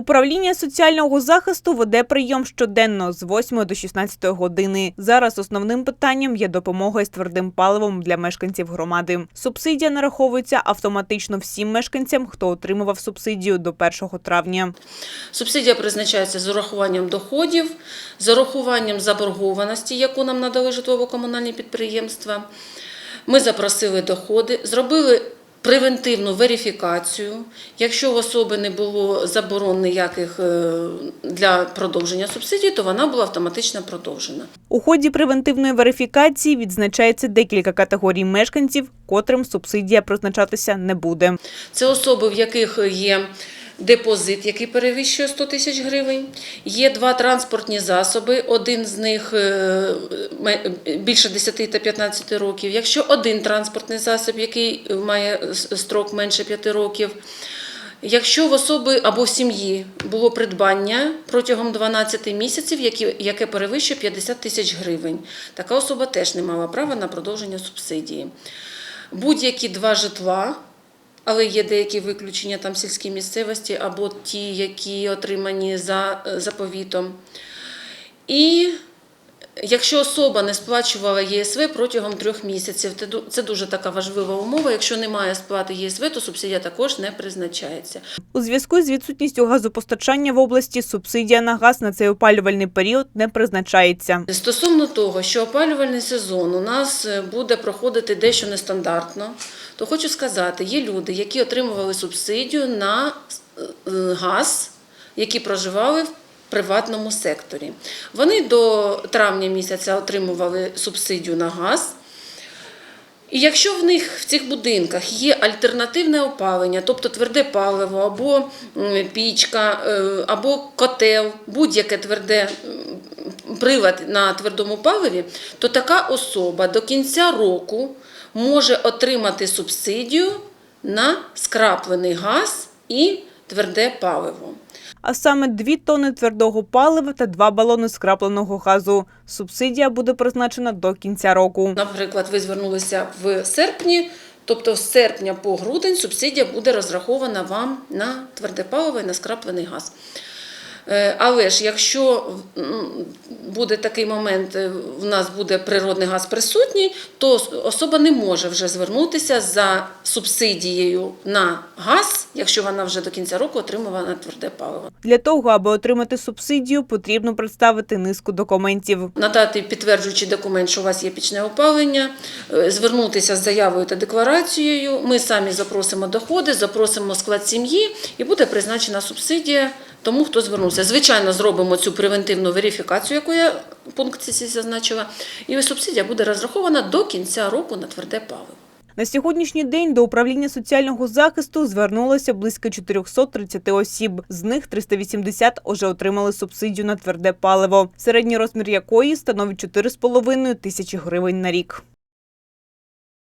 Управління соціального захисту веде прийом щоденно з 8 до 16 години. Зараз основним питанням є допомога із твердим паливом для мешканців громади. Субсидія нараховується автоматично всім мешканцям, хто отримував субсидію до 1 травня. Субсидія призначається з урахуванням доходів, з урахуванням заборгованості, яку нам надали житлово-комунальні підприємства. Ми запросили доходи, зробили превентивну верифікацію. Якщо в особи не було заборон ніяких е, для продовження субсидії, то вона була автоматично продовжена. У ході превентивної верифікації відзначається декілька категорій мешканців, котрим субсидія призначатися не буде. Це особи, в яких є депозит, який перевищує 100 тисяч гривень. Є два транспортні засоби, один з них е, більше 10 та 15 років. Якщо один транспортний засіб, який має строк менше 5 років, Якщо в особи або в сім'ї було придбання протягом 12 місяців, яке перевищує 50 тисяч гривень, така особа теж не мала права на продовження субсидії. Будь-які два житла, але є деякі виключення там сільській місцевості, або ті, які отримані за е, заповітом. І Якщо особа не сплачувала ЄСВ протягом трьох місяців, це це дуже така важлива умова. Якщо немає сплати ЄСВ, то субсидія також не призначається. У зв'язку з відсутністю газопостачання в області субсидія на газ на цей опалювальний період не призначається. Стосовно того, що опалювальний сезон у нас е, буде проходити дещо нестандартно, то хочу сказати, є люди, які отримували субсидію на е, е, газ, які проживали в приватному секторі. Вони до травня місяця отримували субсидію на газ. І якщо в них в цих будинках є альтернативне опалення, тобто тверде паливо, або пічка, е, або котел, будь-яке тверде прилад на твердому паливі, то така особа до кінця року може отримати субсидію на скраплений газ і тверде паливо. А саме 2 тонни твердого палива та 2 балони скрапленого газу. Субсидія буде призначена до кінця року. Наприклад, ви звернулися в серпні, тобто з серпня по грудень субсидія буде розрахована вам на тверде паливо і на скраплений газ. Е, Але ж якщо буде такий момент, е, в нас буде природний газ присутній, то особа не може вже звернутися за субсидією на газ, якщо вона вже до кінця року отримувала на тверде паливо. Для того, аби отримати субсидію, потрібно представити низку документів. надати підтверджуючий документ, що у вас є пічне опалення, е, звернутися з заявою та декларацією. Ми самі запросимо доходи, запросимо склад сім'ї і буде призначена субсидія тому, хто звернувся. Звичайно, зробимо цю превентивну верифікацію, яку я в зазначила, і субсидія буде розрахована до кінця року на тверде паливо. На сьогоднішній день до управління соціального захисту звернулося близько 430 осіб. З них 380 уже отримали субсидію на тверде паливо, середній розмір якої становить 4,5 тисячі гривень на рік.